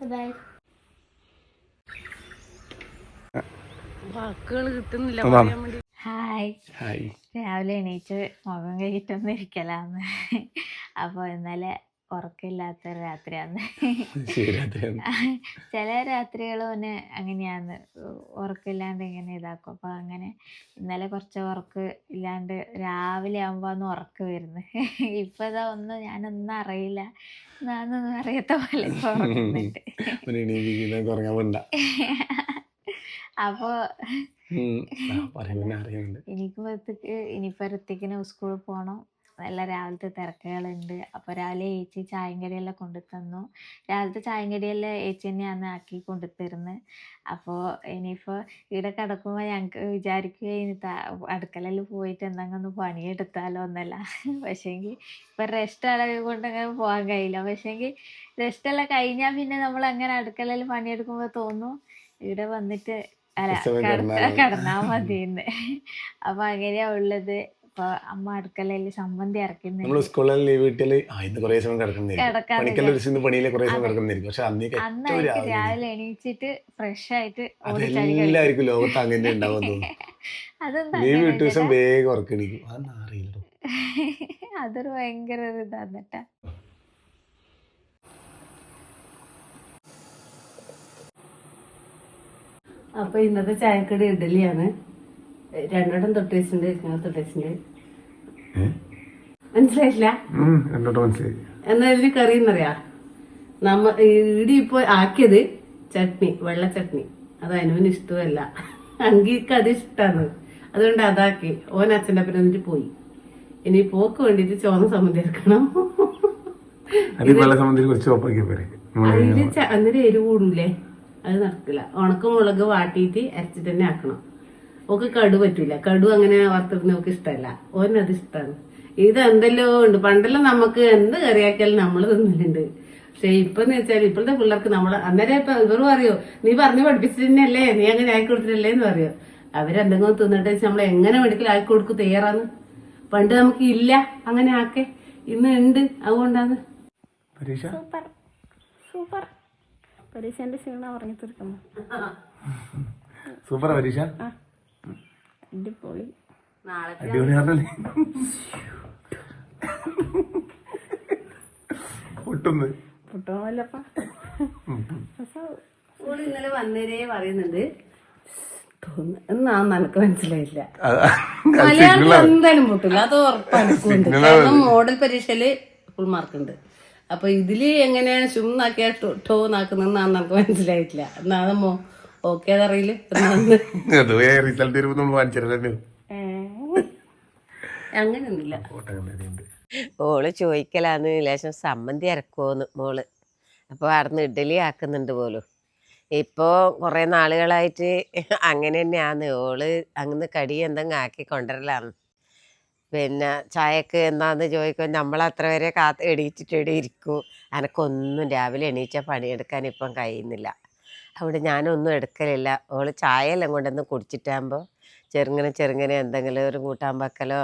By വാക്കുകൾ കിട്ടുന്നില്ല പറയാൻ വേണ്ടി. ഹായ് ഹായ് രാവിലെ എണീറ്റ് മുഖം കഴിയിട്ടൊന്നും ഇരിക്കലാന്ന് അപ്പോൾ ഇന്നലെ ഉറക്കമില്ലാത്ത രാത്രിയാന്ന് ചില രാത്രികൾ പിന്നെ അങ്ങനെയാന്ന് ഉറക്കമില്ലാണ്ട് ഇങ്ങനെ ഇതാക്കും. അപ്പൊ അങ്ങനെ ഇന്നലെ കുറച്ച് ഉറക്ക് ഇല്ലാണ്ട് രാവിലെ ആകുമ്പോന്ന് ഉറക്കം വരുന്നു ഇപ്പൊ ഇതാ ഒന്നും ഞാനൊന്നും അറിയില്ല. ഞാനൊന്നും അറിയാത്ത പോലെ അപ്പൊ ഉറങ്ങുന്നുണ്ട് അറിയുന്നുണ്ട്. എനിക്കുമ്പോഴത്തേക്ക് ഇനിയിപ്പോൾ ഋത്തിക്കിന് സ്കൂളിൽ പോകണം നല്ല രാവിലത്തെ തിരക്കുകളുണ്ട്. അപ്പോൾ രാവിലെ ഏച്ചി ചായയും കടിയെല്ലാം കൊണ്ടു തന്നു രാവിലത്തെ ചായയും കടിയെല്ലാം ഏച്ചി തന്നെയാണ് ആക്കി കൊണ്ടു തരുന്നത് അപ്പോൾ ഇനിയിപ്പോൾ ഇവിടെ കിടക്കുമ്പോൾ ഞങ്ങൾക്ക് വിചാരിക്കുകയും അടുക്കളയിൽ പോയിട്ട് എന്തെങ്കിലും ഒന്ന് പണിയെടുത്താലോ എന്നല്ല. പക്ഷേങ്കിൽ ഇപ്പം റെസ്റ്റ് അളവ് കൊണ്ട് അങ്ങനെ പോകാൻ കഴിയില്ല. പക്ഷേങ്കിൽ റെസ്റ്റ് എല്ലാം കഴിഞ്ഞാൽ പിന്നെ നമ്മൾ അങ്ങനെ അടുക്കളയിൽ പണിയെടുക്കുമ്പോൾ തോന്നും ഇവിടെ വന്നിട്ട് അല്ല കടന്നാ മതി. മതിയെന്ന്. അപ്പൊ അങ്ങനെയാ ഉള്ളത്. ഇപ്പൊ അമ്മ അടുക്കളയിൽ നമ്മൾ സ്കൂളിൽ ലീവ് കിട്ടിയാൽ ആ ഇന്ന് കുറേ സമയം കിടക്കുന്നില്ല കിടക്കാതെ ഒരു കുറേ സമയം. പക്ഷെ അന്നേക്ക് ഏറ്റവും രാവിലെ എണീച്ചിട്ട് ഫ്രഷ് ആയിട്ട് ഓടിച്ചാടി കഴിക്കും. അതെല്ലാവർക്കും ലോകത്ത് അങ്ങനെ ഉണ്ടാവും തോന്നുന്നു അതെന്താ ലീവ് അങ്ങനെ കിട്ടിയ ദിവസം വേഗം ഉറക്കണിക്കും. അതൊന്നും അറിയില്ല അതൊരു ഭയങ്കര ഒരു ഇതാണ് അപ്പൊ ഇന്നത്തെ ചായക്കടി ഇഡലിയാണ് രണ്ടിടം തൊട്ട് വെച്ചിട്ടുണ്ട് ഇരിക്കുന്നത് തൊട്ട് വെച്ചിട്ടുണ്ട്. മനസ്സിലായില്ല രണ്ടോട്ട് മനസ്സിലായി. എന്നാ ഇതിന് കറി എന്നറിയാ? നമ്മ ഇടി ഇപ്പൊ ആക്കിയത് ചട്നി വെള്ള ചട്നി. അത് അനുവിന് ഇഷ്ടമല്ല. അങ്കിക്ക് അത് ഇഷ്ടമാണ് അതുകൊണ്ട് അതാക്കി. ഓൻ അച്ഛന്റെ അപ്പൻ എന്നിട്ട് പോയി. ഇനി പോക്ക് വേണ്ടിട്ട് ചോന്ന സമ്മതി എടുക്കണം. അതിൽ അന്നേരം എരിവ് കൂടൂലേ? അത് നടക്കില്ല. ഉണക്കമുളക് വാട്ടിയിട്ട് അരച്ചിട്ട് തന്നെ ആക്കണം. ഓക്ക് കടു പറ്റൂല. കടു അങ്ങനെ വറുത്തെടുക്കുന്ന ഓക്ക് ഇഷ്ടമല്ല ഓനത് ഇഷ്ടമാണ് ഇത് എന്തെല്ലോ ഉണ്ട്. പണ്ടെല്ലാം നമുക്ക് എന്ത് കറിയാക്കിയാലും നമ്മൾ തിന്നലുണ്ട്. പക്ഷെ ഇപ്പൊന്ന് വെച്ചാൽ ഇപ്പോഴത്തെ പിള്ളേർക്ക് നമ്മൾ അന്നേരം ഇപ്പൊ ഇവർ പറയോ നീ പറഞ്ഞു പഠിപ്പിച്ചിട്ടല്ലേ നീ അങ്ങനെ ആക്കി കൊടുത്തിട്ടല്ലേ? എന്ന് പറയോ. അവരെന്തെങ്കിലും തിന്നിട്ട് നമ്മൾ എങ്ങനെ മെഡിക്കൽ ആക്കി കൊടുക്കും തയ്യാറാന്ന്? പണ്ട് നമുക്ക് ഇല്ല. അങ്ങനെ ആക്കെ. ഇന്ന് ഉണ്ട് അതുകൊണ്ടാണ്. പരീക്ഷ? സൂപ്പർ. സൂപ്പർ. ക്ഷീണം തീർക്കുന്നു. സൂപ്പർ പരീക്ഷ. അടിപൊളി നാളെ അടിപൊളി പൊട്ടുന്ന്. ഇന്നലെ വന്നേരേ പറയുന്നുണ്ട്. എന്നാ നനക്ക് മനസ്സിലായില്ല. മലയാളത്തിൽ എന്തായാലും പൊട്ടില്ല. അത് ഉറപ്പാണ് കാരണം മോഡൽ പരീക്ഷയിൽ ഫുൾ മാർക്ക് ഉണ്ട്. അപ്പൊ ഇതിൽ എങ്ങനെയാണ് ഷുന്നാക്കിയ ടോ നാക്കുന്നത് നമുക്ക് മനസ്സിലായിട്ടില്ല. എന്നാ അതമ്മോ ഓക്കെ അതറിയില്ല അങ്ങനൊന്നുമില്ല അത് റിസൾട്ട് വരുമ്പോ നമ്മൾ കാണിച്ചിരുന്നു അങ്ങനെയൊന്നുമില്ല ഓട്ടങ്ങളുണ്ട് ഓൾ ചോദിക്കലാന്ന് ലേശം സമ്മന്തി ഇറക്കുമോന്ന് മോൾ. അപ്പോൾ അവിടുന്ന് ഇഡ്ഡലി ആക്കുന്നുണ്ട് പോലും. ഇപ്പോ കുറേ നാളുകളായിട്ട് അങ്ങനെ തന്നെയാന്ന്. ഓൾ അങ്ങനെ കടി എന്തെങ്കിലും ആക്കി കൊണ്ടുവരലാന്ന് പിന്നെ ചായക്ക് എന്താന്ന് ചോദിക്കും നമ്മൾ അത്ര വരെ കാത്ത് എണീറ്റിട്ട് ഇരിക്കും. അനക്കൊന്നും രാവിലെ എണീച്ച പണിയെടുക്കാൻ ഇപ്പം കഴിയുന്നില്ല. അവിടെ ഞാനൊന്നും എടുക്കലില്ല. ഓൾ ചായയെല്ലാം കൊണ്ടുവന്ന് കുടിച്ചിട്ടാകുമ്പോൾ ചെറുങ്ങനെ ചെറുങ്ങനെ എന്തെങ്കിലും ഒരു കൂട്ടാൻ വെക്കലോ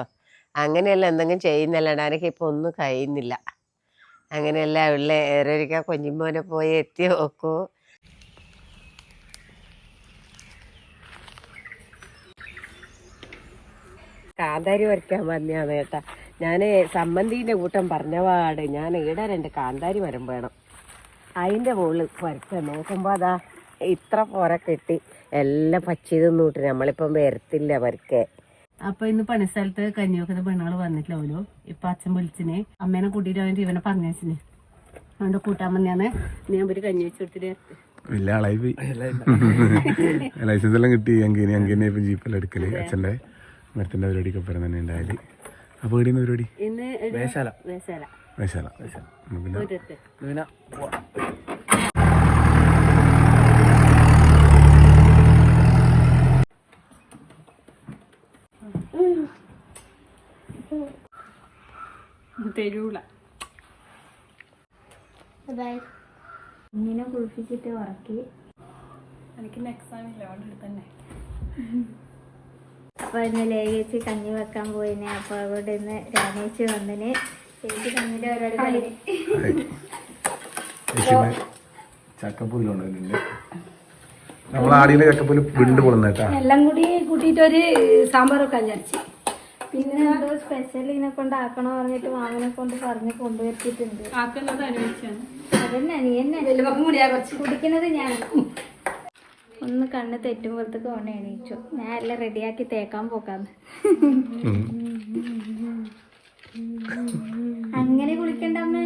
അങ്ങനെയെല്ലാം എന്തെങ്കിലും ചെയ്യുന്നല്ലാണ്ട് എനിക്ക് ഇപ്പോൾ ഒന്നും കഴിയുന്നില്ല. അങ്ങനെയല്ല ഉള്ള ഏറെക്ക കുഞ്ഞിമോനെ പോയി എത്തി നോക്കൂ. കാന്താരി വരയ്ക്കാൻ വന്നെയാണ് കേട്ടാ. ഞാൻ സമ്മന്തിന്റെ കൂട്ടം പറഞ്ഞ പാട് ഞാൻ ഈടെ രണ്ട് കാന്താരി മരം വേണം. അതിന്റെ മുകളിൽ വരച്ച നോക്കുമ്പോൾ അതാ ഇത്ര പോര കെട്ടി. എല്ലാം പച്ചത് കൂട്ടി. നമ്മളിപ്പം വരത്തില്ല അവർക്ക്. അപ്പൊ ഇന്ന് പണിസ്ഥലത്ത് കഞ്ഞിവെക്കുന്ന പെണ്ണുകൾ വന്നിട്ടില്ല ഇപ്പൊ അച്ഛൻ വിളിച്ചിന്. അമ്മേനെ കൂട്ടിയിട്ട് അവൻ ഇവനെ പറഞ്ഞേച്ചിന് അവന്റെ കൂട്ടാൻ വന്നാണ് ഞാൻ ഒരു കഞ്ഞി വെച്ച് കൊടുത്തിട്ട് വലിയ ആളായി പോയി ലൈസൻസ് എല്ലാം കിട്ടി. അങ്കിനി അങ്കിനെ ഇപ്പം ജീപ്പെല്ലാം എടുക്കൽ. അച്ഛന്റെ മരത്തിന്റെ പരിപാടിക്ക് ഒപ്പം തന്നെ ഉണ്ടായാൽ. അപ്പോൾ എവിടെയാണ് പരിപാടി? വേശാല. വേശാല. വേശാല. പിന്നെ? തരൂല. ഇങ്ങനെ കുളിപ്പിച്ചിട്ട് ഉറക്കി. എനിക്ക് എക്സാം ഇല്ല തന്നെ. അപ്പോൾ ഇന്ന് ലേഖിച്ച് കഞ്ഞി വെക്കാൻ പോയിന്. അപ്പോൾ അവിടെ നിന്ന് രാമേച്ച് വന്നിന്. ചേച്ചി കഞ്ഞിന്റെ പരിപാടി കളി ചക്കപ്പൂൽ കൊണ്ടുവന്നിട്ടുണ്ട് നമ്മൾ ആടിയിലെ ചക്കപ്പുൽ വിണ്ട് കൊള്ളുന്ന കേട്ടാ. എല്ലാം കൂടി കൂട്ടിയിട്ട് ഒരു സാമ്പാർ വെക്കാൻ വിചാരിച്ചു പിന്നെ എന്തോ സ്പെഷ്യൽ ഇതിനെ കൊണ്ട് ആക്കണോ പറഞ്ഞിട്ട് വാങ്ങനെ കൊണ്ട് പറഞ്ഞ് കൊണ്ടുവരുത്തിയിട്ടുണ്ട്. അതന്നെ കൂടിയാ കുറച്ച്. കുടിക്കുന്നത് ഞാൻ. ഒന്ന് കണ്ണ് തെറ്റുമ്പോഴത്തേക്ക് ഓണ എണീച്ചു. ഞാൻ എല്ലാം റെഡിയാക്കി തേക്കാൻ പോക്കാന്ന്. അങ്ങനെ കുളിക്കണ്ട അമ്മേ.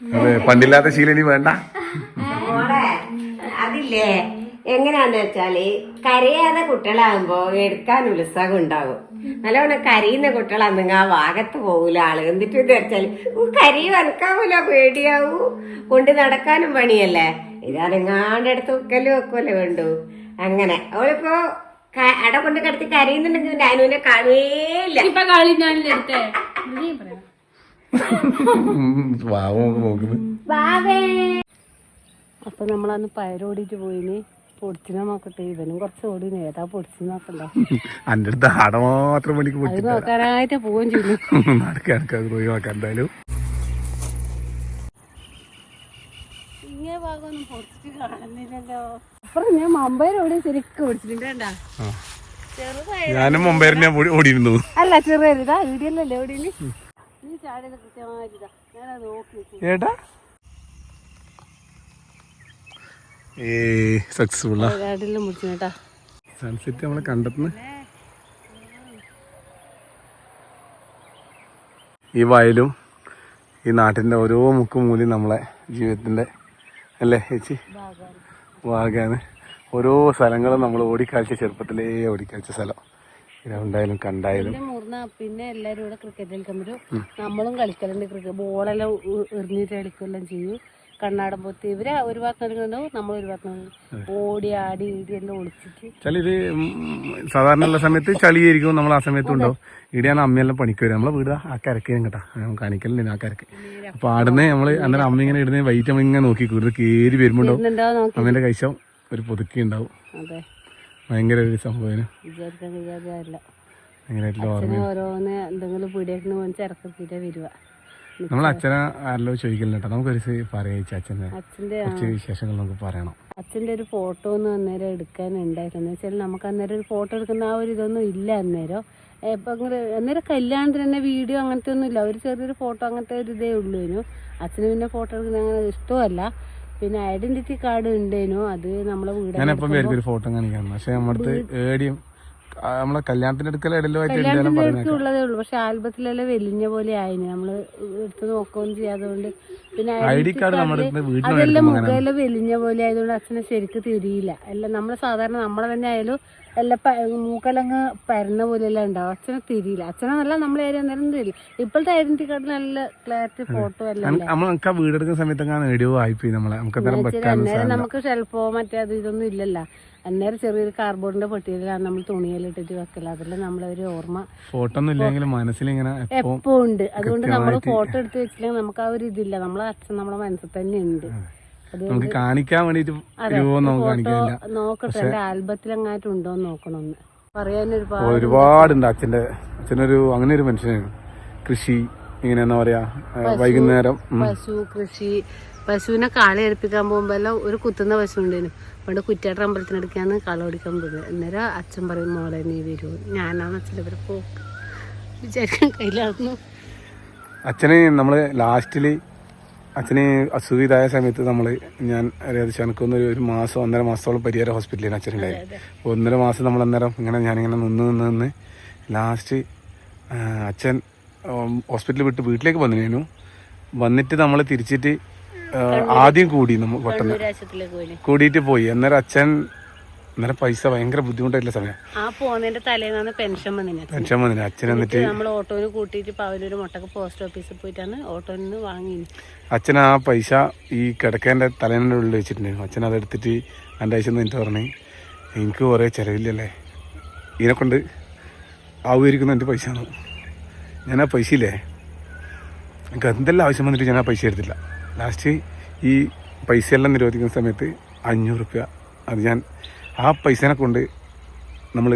അതെ പണ്ടില്ലാത്ത ശീലി ഇനി വേണ്ട. അതില്ലേ? എങ്ങനെയാന്ന് വെച്ചാൽ കരയാതെ കുട്ടികളാകുമ്പോ എടുക്കാൻ ഉത്സാഹം ഉണ്ടാകും നല്ലവണ്ണം കരയുന്ന കുട്ടികളാണെങ്കിൽ ആ ഭാഗത്ത് പോകൂല ആൾ എന്നിട്ട് വിചാരിച്ചാൽ കരയും അനക്കാവൂല പേടിയാവൂ കൊണ്ട് നടക്കാനും പണിയല്ലേ ഇതനങ്ങാണ്ട് അടുത്ത് വെക്കലും വെക്കുമല്ലേ വേണ്ടു അങ്ങനെ അവളിപ്പോ അട കൊണ്ട് കിടത്തി കരയുന്നുണ്ടെങ്കിൽ അനുവിനെ കാണുകയില്ല ഇപ്പൊ കളി ഞാനില്ല എടുത്തേ വാവം അപ്പൊ നമ്മളന്ന് പയറോടിട്ട് പോയിന് പൊടിച്ചിനെ നോക്കട്ടെ. ഇവനും കുറച്ച് ഓടിന് ഏതാ പൊടിച്ചു നോക്കണ്ടേ. അന്റെ അടുത്ത് ആട മാത്രം പണിക്ക് അത് പൊട്ടിട്ട് നോക്കാനായിട്ട് പോവുകയും ചെയ്തു. നടക്കാൻ നടക്കാൻ പോയി നോക്കാം എന്തായാലും. ഇങ്ങനെ ഭാഗമൊന്നും പൊടിച്ചിട്ട് കാണുന്നില്ലല്ലോ. അപ്പുറം ഞാൻ മമ്പയരോടി ശരിക്കും പൊടിച്ചിട്ടുണ്ട്. കണ്ടാ ഞാനും ഞാൻ ഓടിയിരുന്നു. അല്ല ചെറിയതാ ഇടിയല്ലല്ലേ ഓടി നീ ചാടിയത് കൃത്യമായിട്ടാ ഞാനത് നോക്കി ഏട്ടാ? ഏ സക്സസ്ഫുൾ സൺസെറ്റ് നമ്മളെ കണ്ടെത്തുന്നു. ഈ വയലും ഈ നാട്ടിന്റെ ഓരോ മുക്കും മൂലയും നമ്മളെ ജീവിതത്തിന്റെ അല്ലേ ചേച്ചി? ഭാഗമാണ് ഓരോ സ്ഥലങ്ങളും നമ്മൾ ഓടിക്കാഴ്ച ചെറുപ്പത്തിലേ ഓടിക്കാഴ്ച സ്ഥലം. ഗ്രൗണ്ടായാലും കണ്ടായാലും. പിന്നെ എല്ലാവരും ഇവിടെ ക്രിക്കറ്റ് കളിക്കുമ്പോഴും നമ്മളും കളിക്കലുണ്ട്. ക്രിക്കറ്റ് ബോളെല്ലാം എറിഞ്ഞിട്ട് കളിക്കുകയെല്ലാം ചെയ്യും. കണ്ണാടം പൊത്തി ഇവരെ ഒരു ഭാഗത്ത് കളിക്കുന്നുണ്ടാവും നമ്മൾ ഒരു ഭാഗത്ത് കളിക്കും. ഓടി ആടി ഇടി എല്ലാം ഒളിച്ചിട്ട്. ചളി ഇത് സാധാരണ ഉള്ള സമയത്ത് ചളിയായിരിക്കും നമ്മൾ ആ സമയത്തും ഉണ്ടാവും. ഇടിയാണ് അമ്മയെല്ലാം പണിക്ക് വരും നമ്മളെ വീട് ആ കരക്കേനും കേട്ടാ. കാണിക്കലുണ്ട് ആ കരക്ക്. അപ്പൊ ആടുന്ന് നമ്മൾ അന്നേരം അമ്മ ഇങ്ങനെ ഇടുന്ന വൈറ്റ് അമ്മ ഇങ്ങനെ നോക്കി കൂടുതൽ കയറി വരുമ്പോണ്ടാവും നോക്കി. അമ്മേന്റെ കൈശം ഒരു പുതുക്കി ഉണ്ടാവും. ഭയങ്കര ഒരു സംഭവം ഭയങ്കരമായിട്ടുള്ള ഓർമ്മ ഓരോന്ന് എന്തെങ്കിലും പീടിയേക്കിന് വേണ്ടി വരുവാ നമ്മൾ അച്ഛനെ ആരല്ലോ ചോദിക്കലില്ല കേട്ടോ. നമുക്കൊരു ദിവസം പറയാ അച്ഛനെ അച്ഛന്റെ കുറച്ച് വിശേഷങ്ങൾ നമുക്ക് പറയണം. അച്ഛന്റെ ഒരു ഫോട്ടോ ഒന്നും അന്നേരം എടുക്കാനുണ്ടായിരുന്നു വെച്ചാൽ നമുക്ക് അന്നേരം ഒരു ഫോട്ടോ എടുക്കുന്ന ആ ഒരു ഇതൊന്നും ഇല്ല അന്നേരം. ഇപ്പൊ അന്നേരം കല്യാണത്തിന് തന്നെ വീഡിയോ അങ്ങനത്തെ ഒന്നും ഇല്ല. ഒരു ചെറിയൊരു ഫോട്ടോ അങ്ങനത്തെ ഒരു ഇതേ ഉള്ളൂനു അച്ഛന് പിന്നെ ഫോട്ടോ എടുക്കുന്ന അങ്ങനെ ഇഷ്ടമല്ല. പിന്നെ ഐഡന്റിറ്റി കാർഡ് ഉണ്ടേനു. അത് നമ്മളെ വീട് ഫോട്ടോ കാണിക്കാം. പക്ഷെ നമ്മുടെ നമ്മളെ കല്യാണത്തിന്റെ അടുക്കൽ ഇടലുമായിട്ട് ഉള്ളതേ ഉള്ളൂ. പക്ഷെ ആൽബത്തിലെല്ലാം വെലിഞ്ഞ പോലെ ആയിന്. നമ്മൾ എടുത്ത് നോക്കുകയും ചെയ്യാതുകൊണ്ട് പിന്നെ ഐഡി കാർഡ് അതെല്ലാം മുഖമെല്ലാം വെലിഞ്ഞ പോലെ ആയതുകൊണ്ട് അച്ഛനെ ശരിക്ക് തിരിയില്ല. എല്ലാം നമ്മൾ സാധാരണ നമ്മളെ തന്നെ ആയാലും എല്ലാം മൂക്കലങ്ങ് പരന്ന പോലെയെല്ലാം ഉണ്ടാവും അച്ഛനെ തിരിയില്ല. അച്ഛനെന്നല്ല നമ്മളെ ഏരിയ അന്നേരം തിരിയില്ല. ഇപ്പോഴത്തെ ഐഡന്റി കാർഡ് നല്ല ക്ലാരിറ്റി ഫോട്ടോ എല്ലാം വീടെടുക്കുന്ന സമയത്ത് നമ്മളെ നമുക്ക് ഷെൽഫോ മറ്റേ അത് ഇതൊന്നും ഇല്ലല്ലോ. അന്നേരം ചെറിയൊരു കാർബോർഡിന്റെ പെട്ടിയിലാണ് നമ്മൾ തുണിയെല്ലാം ഇട്ടിട്ട് വെക്കല. അതെല്ലാം നമ്മളൊരു ഓർമ്മ. ഫോട്ടോ ഇല്ലെങ്കിലും മനസ്സിലിങ്ങനെ എപ്പോ ഉണ്ട് അതുകൊണ്ട് നമ്മൾ ഫോട്ടോ എടുത്ത് വെച്ചില്ലെങ്കിൽ നമുക്ക് ആ ഒരു ഇതില്ല. നമ്മളെ അച്ഛൻ നമ്മളെ മനസ്സിൽ തന്നെ ഉണ്ട്. നമുക്ക് കാണിക്കാൻ വേണ്ടിട്ട് നോക്കട്ടെ. എന്റെ ആൽബത്തിൽ അങ്ങായിട്ട് ഉണ്ടോ നോക്കണമെന്ന് പറയാൻ ഒരുപാട് ഒരുപാടുണ്ട് അച്ഛന്റെ അച്ഛനൊരു അങ്ങനെ ഒരു മനുഷ്യനാണ്. കൃഷി ഇങ്ങനെ എന്താ പറയാ വൈകുന്നേരം പശു കൃഷി. പശുവിനെ കാളി എടുപ്പിക്കാൻ പോകുമ്പോ എല്ലാം ഒരു കുത്തുന്ന പശു ഉണ്ടേനു പണ്ട് കുറ്റാട്ട അമ്പലത്തിനടുക്കാന്ന് കള ഓടിക്കാൻ പോകുന്നത് അന്നേരം അച്ഛൻ പറയും മോളെ നീ വരൂ. ഞാനാണ് അച്ഛന്റെ ഇവരെ പോക്ക്. വിചാരിക്കാൻ കയ്യിലായിരുന്നു അച്ഛനെ നമ്മൾ ലാസ്റ്റിൽ അച്ഛന് അസുഖ ഇതായ സമയത്ത് നമ്മൾ ഞാൻ ഏകദേശം എനിക്കൊന്ന് ഒരു- മാസം ഒന്നര മാസത്തോളം പരിഹാര ഹോസ്പിറ്റലിൽ അച്ഛനുണ്ടായി അപ്പോൾ ഒന്നര മാസം നമ്മൾ അന്നേരം ഇങ്ങനെ ഞാനിങ്ങനെ നിന്ന് നിന്ന് നിന്ന് ലാസ്റ്റ് അച്ഛൻ ഹോസ്പിറ്റലിൽ വിട്ട് വീട്ടിലേക്ക് വന്നിരുന്നു. വന്നിട്ട് നമ്മൾ തിരിച്ചിട്ട് ആദ്യം കൂടി നമ്മൾ പെട്ടെന്ന് ഒരാഴ്ചത്തിലേക്ക് കൂടിയിട്ട് പോയി. അന്നേരം അച്ഛൻ അന്നേരം പൈസ ഭയങ്കര ബുദ്ധിമുട്ടായിട്ടുള്ള സമയം. ആ പോകുന്നതിന്റെ തലേന്നാണ് പെൻഷൻ വന്നിന്. അച്ഛൻ പെൻഷൻ വന്നില്ല അച്ഛൻ എന്നിട്ട് നമ്മൾ ഓട്ടോന് കൂട്ടിയിട്ട് പവനൂര് മുട്ടക്ക് പോസ്റ്റ് ഓഫീസിൽ പോയിട്ടാണ് ഓട്ടോയിൽ നിന്ന് വാങ്ങി അച്ഛൻ ആ പൈസ ഈ കിടക്കേന്റെ തലേന്റെ ഉള്ളിൽ വെച്ചിട്ടുണ്ടായിരുന്നു അച്ഛൻ അതെടുത്തിട്ട് എന്റെ ആഴ്ച എന്നിട്ട് പറഞ്ഞു എനിക്ക് കുറേ ചിലവില്ലല്ലേ? ഇതിനെ കൊണ്ട് ആവുമായിരിക്കുന്ന എന്റെ പൈസ ആണ് ഞാൻ ആ പൈസ ഇല്ലേ എനിക്ക് എന്തെല്ലാം ആവശ്യം വന്നിട്ട് ഞാൻ ആ പൈസ എടുത്തില്ല. ലാസ്റ്റ് ഈ പൈസയെല്ലാം നിരോധിക്കുന്ന സമയത്ത് അഞ്ഞൂറ് റുപ്യ അത് ഞാൻ ആ പൈസനെ കൊണ്ട് നമ്മൾ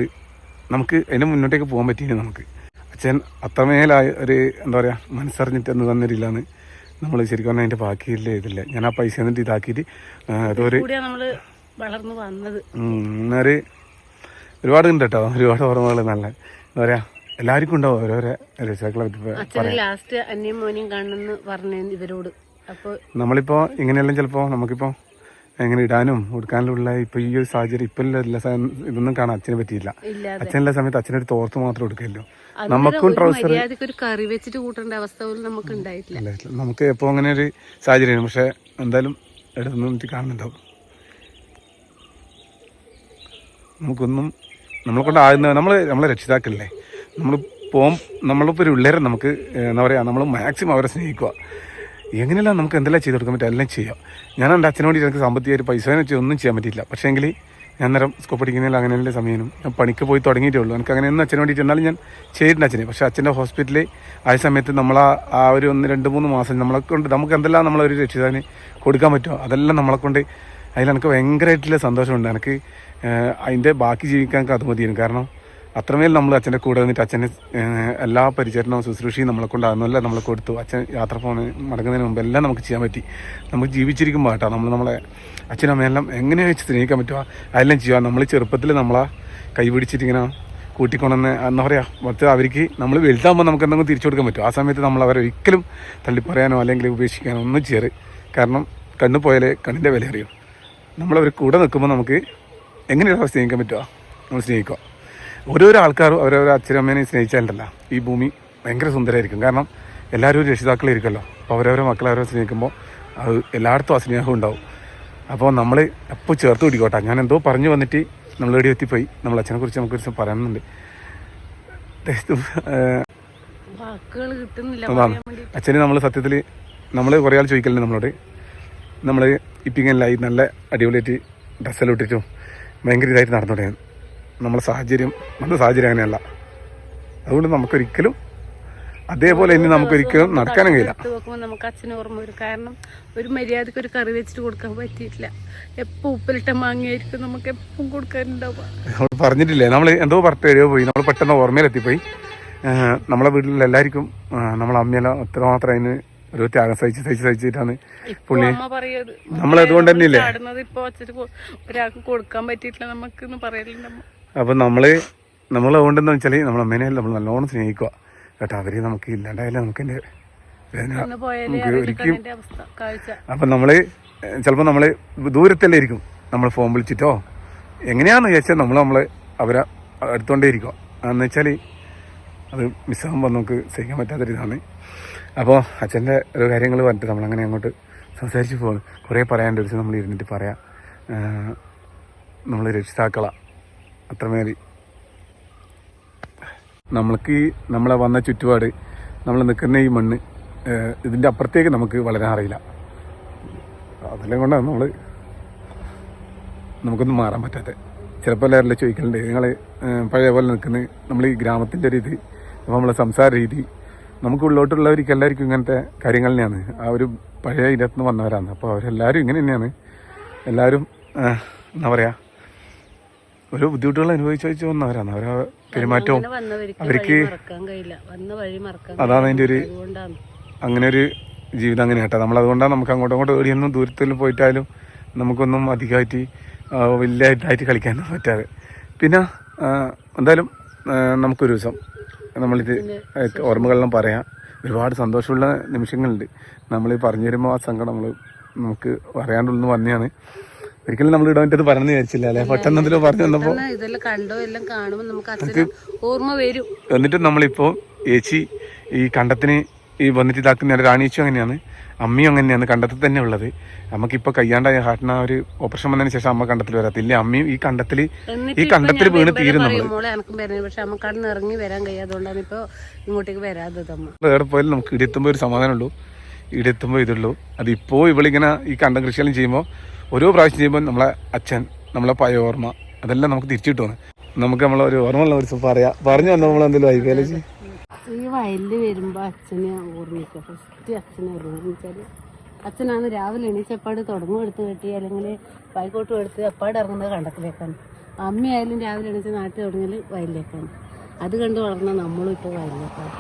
നമുക്ക് അതിന്റെ മുന്നോട്ടേക്ക് പോകാൻ പറ്റിയില്ല നമുക്ക്. അച്ഛൻ അത്രമേലായ ഒരു എന്താ പറയുക മനസ്സറിഞ്ഞിട്ട് എന്ന് തന്നിട്ടില്ലാന്ന് നമ്മൾ ശരിക്കും പറഞ്ഞാൽ അതിന്റെ ബാക്കിയില്ല ഇതില്ല. ഞാൻ ആ പൈസ എന്നിട്ട് ഇതാക്കിയിട്ട് അതൊരു വളർന്നു വന്നത്. ഒരു ഒരുപാട് ഉണ്ട് കേട്ടോ ഒരുപാട് ഓർമ്മകൾ നല്ല എന്താ പറയാ എല്ലാവർക്കും ഉണ്ടാവും ഓരോരോ രക്ഷിതാക്കളെ ലാസ്റ്റ് അന്യം മോനെയും കാണുന്നു പറഞ്ഞു ഇവരോട്. നമ്മളിപ്പോ ഇങ്ങനെയെല്ലാം ചിലപ്പോ നമുക്കിപ്പോ എങ്ങനെ ഇടാനും ഉടുക്കാനുള്ള ഇപ്പൊ ഈ ഒരു സാഹചര്യം ഇപ്പൊ എല്ലാ ഇതൊന്നും കാണാൻ അച്ഛനെ പറ്റിയില്ല. അച്ഛനുള്ള സമയത്ത് അച്ഛനൊരു തോർത്ത് മാത്രം എടുക്കല്ലോ നമുക്കും ഒരു ട്രൗസർ ഒരു കറി വെച്ചിട്ട് കൂട്ടേണ്ട അവസ്ഥ പോലും നമുക്ക് ഉണ്ടായിട്ടില്ല. നമുക്ക് എപ്പോ അങ്ങനെ ഒരു സാഹചര്യമാണ് പക്ഷെ എന്തായാലും എടുത്തു കാണുന്നുണ്ടാവും. നമുക്കൊന്നും നമ്മളെ കൊണ്ട് ആകുന്ന നമ്മൾ നമ്മളെ രക്ഷിതാക്കളല്ലേ? നമ്മൾ പോം നമ്മളിപ്പോൾ ഒരു പിള്ളേരെ നമുക്ക് എന്താ പറയുക നമ്മൾ മാക്സിമം അവരെ സ്നേഹിക്കുക. എങ്ങനെയെല്ലാം നമുക്ക് എന്തെല്ലാം ചെയ്ത് കൊടുക്കാൻ പറ്റും എല്ലാം ചെയ്യാം. ഞാൻ എന്റെ അച്ഛനോട് എനിക്ക് സാമ്പത്തിക ഒരു പൈസ വെച്ച് ഒന്നും ചെയ്യാൻ പറ്റിയില്ല പക്ഷേ എങ്കിൽ ഞാൻ നേരം സ്കൂൾ പഠിക്കുന്നതിൽ അങ്ങനെയുള്ള സമയം ഞാൻ പണിക്ക് പോയി തുടങ്ങിയിട്ടേ ഉള്ളൂ. എനിക്ക് അങ്ങനെ ഒന്നും അച്ഛനെ വേണ്ടിയിട്ട് എന്നാലും ഞാൻ ചെയ്തിട്ടുണ്ട് അച്ഛനെ. പക്ഷേ അച്ഛന്റെ ഹോസ്പിറ്റലിൽ ആയ സമയത്ത് നമ്മൾ ആ ആ ഒരു ഒന്ന് രണ്ട് മൂന്ന് മാസം നമ്മളെ കൊണ്ട് നമുക്ക് എന്തെല്ലാം നമ്മളൊരു രക്ഷിതാവിന് കൊടുക്കാൻ പറ്റുമോ? അതെല്ലാം നമ്മളെ കൊണ്ട് അതിൽ എനിക്ക് ഭയങ്കരമായിട്ടുള്ള സന്തോഷമുണ്ട്. എനിക്ക് അതിന്റെ ബാക്കി ജീവിക്കാൻ എനിക്ക് അത് മതിയായിരുന്നു കാരണം അത്രമേൽ നമ്മൾ അച്ഛന്റെ കൂടെ നിന്നിട്ട് അച്ഛന് എല്ലാ പരിചരണവും ശുശ്രൂഷയും നമ്മളെ കൊണ്ടാകുന്നില്ല നമ്മൾ കൊടുത്തു. അച്ഛൻ യാത്ര പോകുന്ന മടങ്ങുന്നതിന് മുമ്പ് എല്ലാം നമുക്ക് ചെയ്യാൻ പറ്റി. നമുക്ക് ജീവിച്ചിരിക്കുമ്പോൾ കേട്ടോ നമ്മൾ നമ്മളെ അച്ഛനമ്മയെല്ലാം എങ്ങനെ വെച്ച് സ്നേഹിക്കാൻ പറ്റുമോ അതെല്ലാം ചെയ്യുക നമ്മൾ ചെറുപ്പത്തിൽ നമ്മളെ കൈ പിടിച്ചിട്ടിങ്ങനെ കൂട്ടിക്കൊണ്ടെന്ന് എന്താ പറയുക മറ്റേ അവർക്ക് നമ്മൾ വലുതാകുമ്പോൾ നമുക്ക് എന്തെങ്കിലും തിരിച്ചു കൊടുക്കാൻ പറ്റും ആ സമയത്ത് നമ്മൾ അവരെ ഒരിക്കലും തള്ളിപ്പറയാനോ അല്ലെങ്കിൽ ഉപേക്ഷിക്കാനോ ഒന്നും ചെയ്യരുത്. കാരണം കണ്ണു പോയാലേ കണ്ണിന്റെ വില അറിയും. നമ്മളവർ കൂടെ നിൽക്കുമ്പോൾ നമുക്ക് എങ്ങനെയാണ് സ്നേഹിക്കാൻ പറ്റുക നമ്മൾ സ്നേഹിക്കുക ഓരോരോ ആൾക്കാരും അവരവരെ അച്ഛനമ്മേനെ സ്നേഹിച്ചാലുണ്ടല്ലോ. ഈ ഭൂമി ഭയങ്കര സുന്ദരമായിരിക്കും കാരണം എല്ലാവരും രക്ഷിതാക്കൾ രക്ഷിതാക്കളായിരിക്കുമല്ലോ അപ്പോൾ അവരവരെ മക്കളെ അവരെ സ്നേഹിക്കുമ്പോൾ അത് എല്ലായിടത്തും ആ സ്നേഹം ഉണ്ടാവും. അപ്പോൾ നമ്മൾ എപ്പോൾ ചേർത്ത് പിടിക്കോട്ടെ. ഞാൻ എന്തോ പറഞ്ഞു വന്നിട്ട് നമ്മൾ എവിടെ എത്തിപ്പോയി. നമ്മൾ അച്ഛനെ കുറിച്ച് നമുക്ക് ഒരു പറയുന്നുണ്ട് അതാണ് അച്ഛന് നമ്മൾ സത്യത്തിൽ നമ്മൾ കുറേ ആൾ ചോദിക്കലുണ്ട് നമ്മളോട്. നമ്മൾ ഇപ്പിങ്ങനെല്ലായി നല്ല അടിപൊളിയായിട്ട് ഡ്രസ്സെല്ലാം ഇട്ടിട്ടും ഭയങ്കര ഇതായിട്ട് നടന്നോടെ നമ്മളെ സാഹചര്യം നമ്മുടെ സാഹചര്യം അങ്ങനെയല്ല. അതുകൊണ്ട് നമുക്കൊരിക്കലും അതേപോലെ ഇനി നമുക്കൊരിക്കലും നടക്കാനും കഴിയില്ല. നോക്കുമ്പോൾ നമുക്ക് അച്ഛന് ഓർമ്മ വരും. കാരണം ഒരു മര്യാദയ്ക്ക് ഒരു കറി വെച്ചിട്ട് കൊടുക്കാൻ പറ്റിയിട്ടില്ല. എപ്പോൾ ഉപ്പിലിട്ട മാങ്ങയായിരിക്കും നമുക്ക് എപ്പം കൊടുക്കാനുണ്ടാവുക? നമ്മൾ പറഞ്ഞിട്ടില്ലേ നമ്മൾ എന്തോ പറഞ്ഞു പോയി. നമ്മൾ പെട്ടെന്ന് ഓർമ്മയിലെത്തിപ്പോയി. നമ്മളെ വീട്ടിൽ എല്ലാവർക്കും നമ്മളെ അമ്മയെല്ലാം അത്രമാത്രം അതിന് ഒരു ത്യാഗം സഹിച്ച് സഹിച്ച് സഹിച്ചിട്ടാണ് പുള്ളി നമ്മളതുകൊണ്ട് തന്നെയല്ലേ? ഒരാൾക്ക് കൊടുക്കാൻ പറ്റിയിട്ടില്ല നമുക്ക് പറയലുണ്ട് അമ്മ അപ്പം നമ്മൾ നമ്മൾ അതുകൊണ്ടെന്ന് വെച്ചാൽ നമ്മൾ അമ്മേനെ നമ്മൾ നല്ലോണം സ്നേഹിക്കുക. കേട്ടോ അവർ നമുക്ക് ഇല്ലാണ്ടായാലും നമുക്ക് എന്റെ വേദന നമുക്ക് കാഴ്ച. അപ്പം നമ്മൾ ചിലപ്പോൾ നമ്മൾ ദൂരത്തല്ലേ ഇരിക്കും നമ്മൾ ഫോൺ വിളിച്ചിട്ടോ എങ്ങനെയാണെന്ന് വെച്ചാൽ നമ്മൾ നമ്മൾ അവരെ എടുത്തോണ്ടേ ഇരിക്കുക എന്ന് വെച്ചാൽ അത് മിസ്സാകുമ്പോൾ നമുക്ക് സഹിക്കാൻ പറ്റാത്തൊരിതാണ്. അപ്പോൾ അച്ഛന്റെ ഓരോ കാര്യങ്ങൾ പറഞ്ഞിട്ട് നമ്മളങ്ങനെ അങ്ങോട്ട് സംസാരിച്ച് പോകുന്നു കുറേ പറയാൻ ഒരു നമ്മൾ ഇരുന്നിട്ട് പറയാം. നമ്മൾ രക്ഷിതാക്കള. അത്രമേൽ നമ്മൾക്ക് നമ്മളെ വന്ന ചുറ്റുപാട് നമ്മൾ നിൽക്കുന്ന ഈ മണ്ണ് ഇതിന്റെ അപ്പുറത്തേക്ക് നമുക്ക് വളരാൻ അറിയില്ല. അതെല്ലാം കൊണ്ടാണ് നമ്മൾ നമുക്കൊന്നും മാറാൻ പറ്റാത്തത് ചിലപ്പോൾ എല്ലാവരും ചോദിക്കലുണ്ട് നിങ്ങൾ പഴയ പോലെ നിൽക്കുന്നത് നമ്മൾ ഈ ഗ്രാമത്തിന്റെ രീതി അപ്പോൾ നമ്മളെ സംസാര രീതി നമുക്ക് ഉള്ളോട്ടുള്ളവർക്ക് എല്ലാവർക്കും ഇങ്ങനത്തെ കാര്യങ്ങൾ തന്നെയാണ്. ആ ഒരു പഴയ ഇതിനകത്ത് നിന്ന് വന്നവരാണ്. അപ്പോൾ അവരെല്ലാവരും ഇങ്ങനെ തന്നെയാണ്. എല്ലാവരും എന്താ പറയുക ഓരോ ബുദ്ധിമുട്ടുകൾ അനുഭവിച്ചു വെച്ച് വന്നവരാണ്. അവരെ പെരുമാറ്റവും അവർക്ക് അതാണ് അതിന്റെ ഒരു. അങ്ങനെ ഒരു ജീവിതം അങ്ങനെ കേട്ടോ നമ്മൾ അതുകൊണ്ടാണ് നമുക്ക് അങ്ങോട്ടും ഇങ്ങോട്ടും എവിടെയൊന്നും ദൂരത്തിൽ പോയിട്ടാലും നമുക്കൊന്നും അധികമായിട്ട് വലിയതായിട്ട് കളിക്കാനൊന്നും പറ്റാതെ. പിന്നെ എന്തായാലും നമുക്കൊരു ദിവസം നമ്മളിത് ഓർമ്മകളെല്ലാം പറയാം. ഒരുപാട് സന്തോഷമുള്ള നിമിഷങ്ങളുണ്ട്. നമ്മൾ പറഞ്ഞു തരുമ്പോൾ ആ സങ്കടം നമ്മൾ നമുക്ക് പറയാണ്ടുള്ളൂ വന്നെയാണ്. ഒരിക്കലും നമ്മൾ ഇടവന്റെ അത് പറഞ്ഞു വിചാരിച്ചില്ല അല്ലെ? പെട്ടെന്ന് അതിൽ പറഞ്ഞു വന്നപ്പോ ഇതെല്ലാം കണ്ടോ എല്ലാം കാണുമ്പോൾ നമുക്ക് ഓർമ്മ വരും. എന്നിട്ട് നമ്മളിപ്പോ ഏച്ചി ഈ കണ്ടത്തിന് ഈ വന്നിട്ട് ഇതാക്കുന്ന റാണിയേച്ചും അങ്ങനെയാണ്. അമ്മയും അങ്ങനെയാണ്. കണ്ടത്തിൽ തന്നെ ഉള്ളത്. നമുക്കിപ്പോൾ കയ്യാണ്ടായ ഹാർട്ടിന് ആ ഒരു ഓപ്പറേഷൻ വന്നതിന് ശേഷം അമ്മ കണ്ടത്തിൽ വരാത്തില്ല. അമ്മയും ഈ കണ്ടത്തിൽ ഈ കണ്ടത്തിൽ വീണ് തീരുന്നു തീരും നമ്മൾ വേറെ പോയാലും നമുക്ക് ഇടിയെത്തുമ്പോ ഒരു സമാധാനമുള്ളൂ. ഇടിയെത്തുമ്പോ ഇതുള്ളൂ. അതിപ്പോൾ ഇവളിങ്ങനെ ഈ കണ്ടം കൃഷിയെല്ലാം ചെയ്യുമ്പോൾ ഓരോ പ്രാവശ്യം ചെയ്യുമ്പോൾ നമ്മളെ അച്ഛൻ നമ്മളെ പഴയ ഓർമ്മ അതെല്ലാം നമുക്ക് തിരിച്ചു കിട്ടുന്നു നമുക്ക് നമ്മളെ ഒരു ഓർമ്മ ഉള്ള ഒരു പറയാം പറഞ്ഞു വന്ന നമ്മൾ എന്തെങ്കിലും വൈകാലജി ഈ വയലിൽ വരുമ്പോ അച്ഛനെ ഓർമ്മിക്കുക ഫസ്റ്റ് അച്ഛനെ ഓർമ്മിച്ചാൽ അച്ഛനാണ് രാവിലെ എണീച്ചപ്പാട് തുടങ്ങും എടുത്ത് കെട്ടി അല്ലെങ്കിൽ വൈകോട്ടും എടുത്ത് അപ്പാട് ഇറങ്ങുന്നത് കണ്ടത്തിലേക്കാണ്. അമ്മയായാലും രാവിലെ എണീച്ച് നാട്ടിൽ തുടങ്ങിയാൽ വയലിലേക്കാണ്. അത് കണ്ട് വളർന്ന നമ്മളും ഇപ്പോൾ വയലിലേക്കാണ്.